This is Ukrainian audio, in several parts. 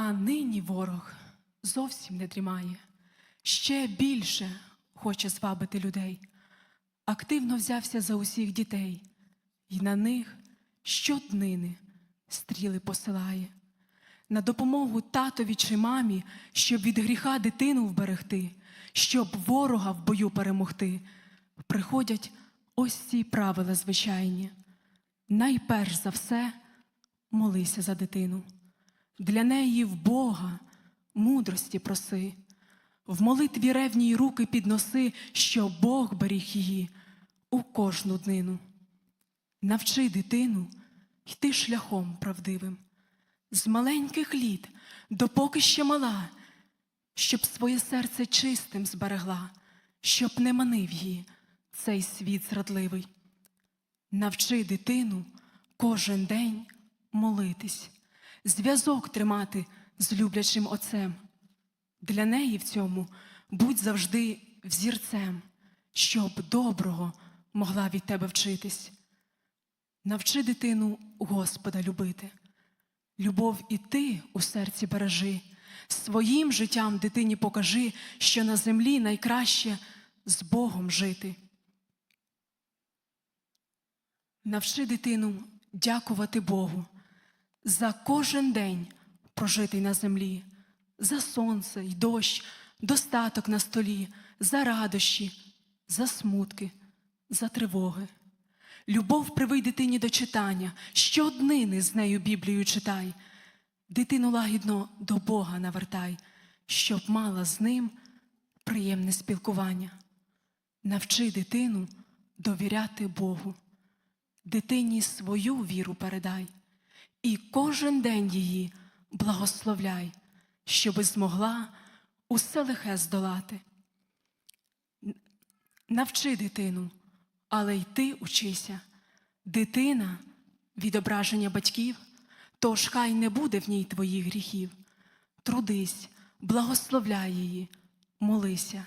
А нині ворог зовсім не дрімає, ще більше хоче звабити людей. Активно взявся за усіх дітей, і на них щоднини стріли посилає. На допомогу татові чи мамі, щоб від гріха дитину вберегти, щоб ворога в бою перемогти, приходять ось ці правила звичайні. Найперш за все молися за дитину. Для неї в Бога мудрості проси, в молитві ревній руки підноси, що Бог беріг її у кожну днину. Навчи дитину йти шляхом правдивим, з маленьких літ, допоки ще мала, щоб своє серце чистим зберегла, щоб не манив її цей світ зрадливий. Навчи дитину кожен день молитись, зв'язок тримати з люблячим отцем. Для неї в цьому будь завжди взірцем, щоб доброго могла від тебе вчитись. Навчи дитину Господа любити. Любов і ти у серці бережи, своїм життям дитині покажи, що на землі найкраще з Богом жити. Навчи дитину дякувати Богу за кожен день прожитий на землі, за сонце й дощ, достаток на столі, за радощі, за смутки, за тривоги. Любов привий дитині до читання, щоднини з нею Біблію читай. Дитину лагідно до Бога навертай, щоб мала з ним приємне спілкування. Навчи дитину довіряти Богу дитині свою віру передай, і кожен день її благословляй, щоби змогла усе лихе здолати. Навчи дитину, але й ти учися. Дитина відображення батьків, тож хай не буде в ній твоїх гріхів. Трудись, благословляй її, молися,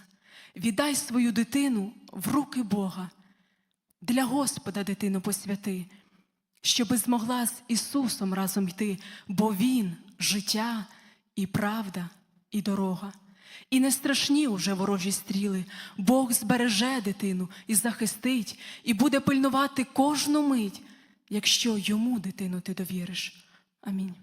віддай свою дитину в руки Бога. Для Господа дитину посвяти, щоби змогла з Ісусом разом йти, бо Він життя і правда, і дорога. І не страшні уже ворожі стріли, Бог збереже дитину і захистить, і буде пильнувати кожну мить, якщо йому дитину ти довіриш. Амінь.